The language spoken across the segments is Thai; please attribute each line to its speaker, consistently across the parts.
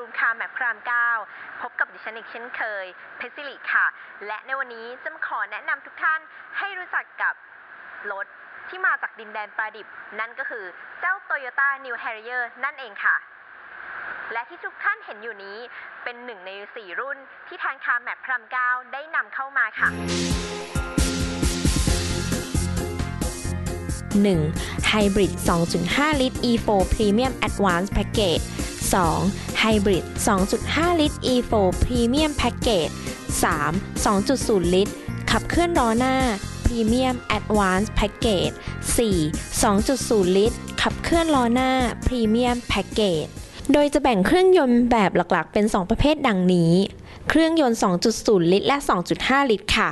Speaker 1: รูมคาแมพพราม 9 พบกับดิฉันอีกเช่นเคย เพชรสิริค่ะ และในวันนี้จะมาขอแนะนำทุกท่านให้รู้จักกับรถที่มาจากดินแดนปลาดิบ นั่นก็คือเจ้า Toyota New Harrier นั่นเองค่ะ และที่ทุกท่านเห็นอยู่นี้เป็นหนึ่งใน 4 รุ่นที่ทางคาแมพพระราม 9 ได้นำเข้ามาค่ะ
Speaker 2: 1. Hybrid 2.5 ลิตร E4 Premium Advanced Package 2. Hybrid 2.5 ลิตร E4 Premium Package 3. 2.0 ลิตร ขับเคลื่อนล้อหน้า Premium Advanced Package 4. 2.0 ลิตร ขับเคลื่อนล้อหน้า Premium Package โดยจะแบ่งเครื่องยนต์แบบหลักๆ เป็น 2 ประเภทดังนี้ เครื่องยนต์ 2.0 ลิตร และ 2.5 ลิตร ค่ะ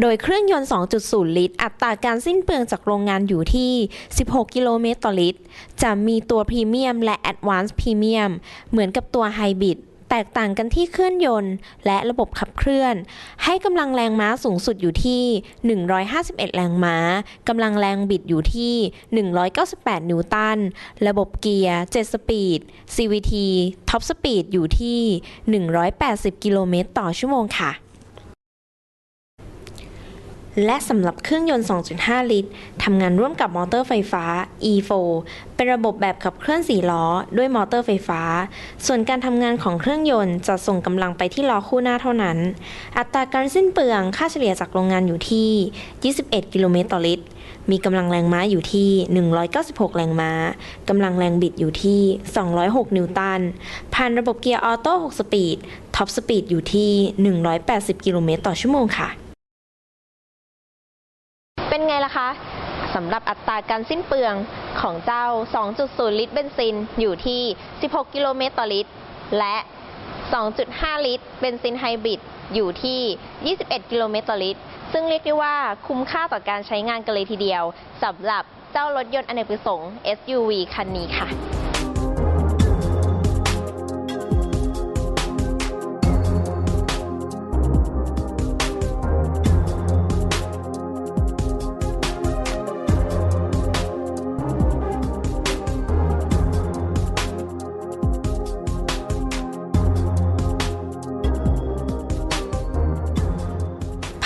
Speaker 2: โดยเครื่องยนต์ 2.0 ลิตร อัตราการสิ้นเปลืองจากโรงงานอยู่ที่ 16 กิโลเมตรต่อลิตร จะมีตัวพรีเมียมและแอดวานซ์พรีเมียมเหมือนกับตัวไฮบริด แตกต่างกันที่เครื่องยนต์ และระบบขับเคลื่อน ให้กำลังแรงม้าสูงสุดอยู่ที่ 151 แรงม้ากำลังแรงบิดอยู่ที่ 198 นิวตัน ระบบเกียร์ 7 สปีด CVT ท็อปสปีดอยู่ที่ 180 กิโลเมตรต่อชั่วโมงค่ะ และสำหรับเครื่องยนต์ 2.5 ลิตรทำงานร่วมกับมอเตอร์ไฟฟ้า E4 เป็นระบบแบบขับเคลื่อน4ล้อ ด้วยมอเตอร์ไฟฟ้า ส่วนการทำงานของเครื่องยนต์จะส่งกำลังไปที่ล้อคู่หน้าเท่านั้น อัตราการสิ้นเปลืองค่าเฉลี่ยจากโรงงานอยู่ที่ 21 กิโลเมตรต่อลิตร มีกำลังแรงม้าอยู่ที่ 196 แรงม้ากำลังแรงบิดอยู่ที่ 206 นิวตัน ผ่านระบบเกียร์ออโต้ 6 สปีด ท็อปสปีดอยู่ที่ 180 กิโลเมตรต่อชั่วโมงค่ะ
Speaker 1: เป็นไงล่ะคะ สำหรับอัตราการสิ้นเปลืองของเจ้า 2.0 ลิตรเบนซินอยู่ที่ 16 กิโลเมตรต่อลิตร และ 2.5 ลิตรเบนซินไฮบริดอยู่ที่ 21 กิโลเมตรต่อลิตร ซึ่งเรียกได้ว่าคุ้มค่าต่อการใช้งานกันเลยทีเดียวสำหรับเจ้ารถยนต์อเนกประสงค์ SUV คันนี้ค่ะ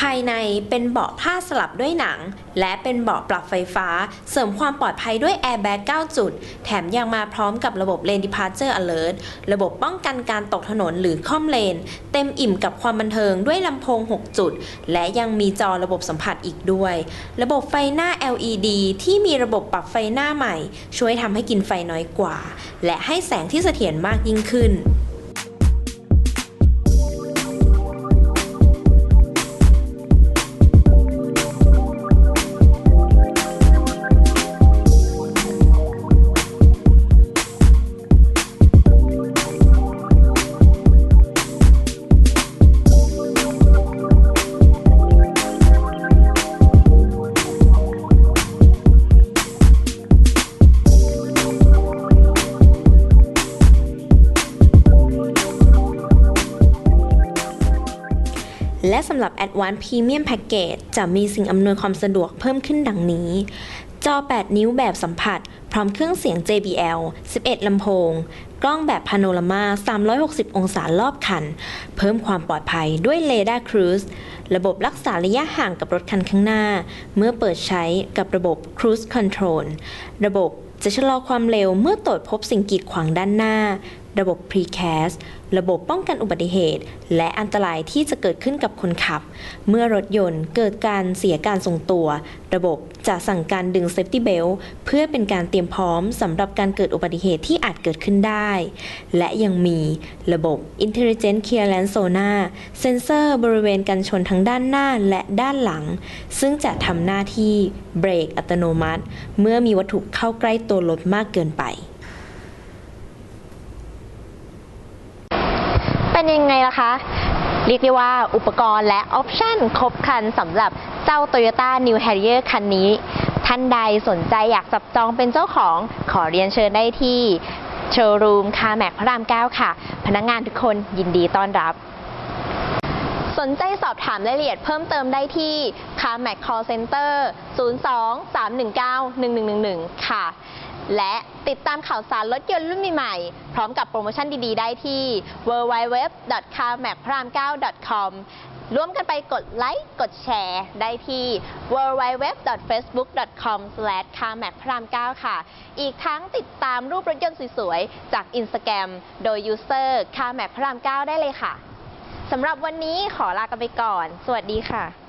Speaker 2: ภายในเป็นเบาะผ้าสลับด้วยหนัง และเป็นเบาะปรับไฟฟ้า เสริมความปลอดภัยด้วยแอร์แบ็ก9จุด แถมยังมาพร้อมกับระบบ Lane Departure Alert ระบบป้องกันการตกถนนหรือค่อมเลน เต็มอิ่มกับความบันเทิงด้วยลำโพง 6 จุด และยังมีจอระบบสัมผัสอีกด้วย ระบบไฟหน้า LED ที่มีระบบปรับไฟหน้าใหม่ ช่วยทำให้กินไฟน้อยกว่า และให้แสงที่เสถียรมากยิ่งขึ้น สำหรับ Advanced Premium Package จะมีสิ่งอำนวยความสะดวกเพิ่มขึ้นดังนี้ จอ 8 นิ้วแบบสัมผัส พร้อมเครื่องเสียง JBL 11 ลำโพง กล้องแบบพาโนรามา 360 องศารอบคัน เพิ่มความปลอดภัยด้วย Radar Cruise ระบบรักษาระยะห่างกับรถคันข้างหน้า เมื่อเปิดใช้กับระบบ Cruise Control ระบบจะชะลอความเร็วเมื่อตรวจพบสิ่งกีดขวางด้านหน้า ระบบ Precast ระบบป้องกันอุบัติเหตุ และอันตรายที่จะเกิดขึ้นกับคนขับ เมื่อรถยนต์เกิดการเสียการทรงตัว ระบบจะสั่งการดึง Safety Belt เพื่อเป็นการเตรียมพร้อมสำหรับการเกิดอุบัติเหตุที่อาจเกิดขึ้นได้ และยังมีระบบ Intelligent Clearance Sonar เซนเซอร์บริเวณกันชนทั้งด้านหน้าและด้านหลัง ซึ่งจะทำหน้าที่เบรกอัตโนมัติ เมื่อมีวัตถุเข้าใกล้ตัวรถมากเกินไป
Speaker 1: เป็นยังไงล่ะคะ เรียกได้ว่าอุปกรณ์และออปชั่นครบครันสำหรับเจ้า Toyota New Harrier คันนี้ ท่านใดสนใจอยากจับจองเป็นเจ้าของขอเรียนเชิญได้ที่โชว์รูมคาแม็กพระราม 9 ค่ะ พนักงงานทุกคนยินดีต้อนรับ สนใจสอบถามรายละเอียดเพิ่มเติมได้ที่ c a r m a c Call Center 02 319 1111 ค่ะ และติดตามข่าวสารรถยนต์รุ่นใหม่ๆพร้อมกับโปรโมชั่นดีๆ ได้ที่ www.carmacpram9.com ร่วมกันไปกดไลค์ กดแชร์ได้ที่ www.facebook.com/carmacpram9 ค่ะ อีกทั้งติดตามรูปรถยนต์สวยๆ จาก Instagram โดย user carmacpram9 ได้เลยค่ะ สำหรับวันนี้ขอลากันไปก่อน สวัสดีค่ะ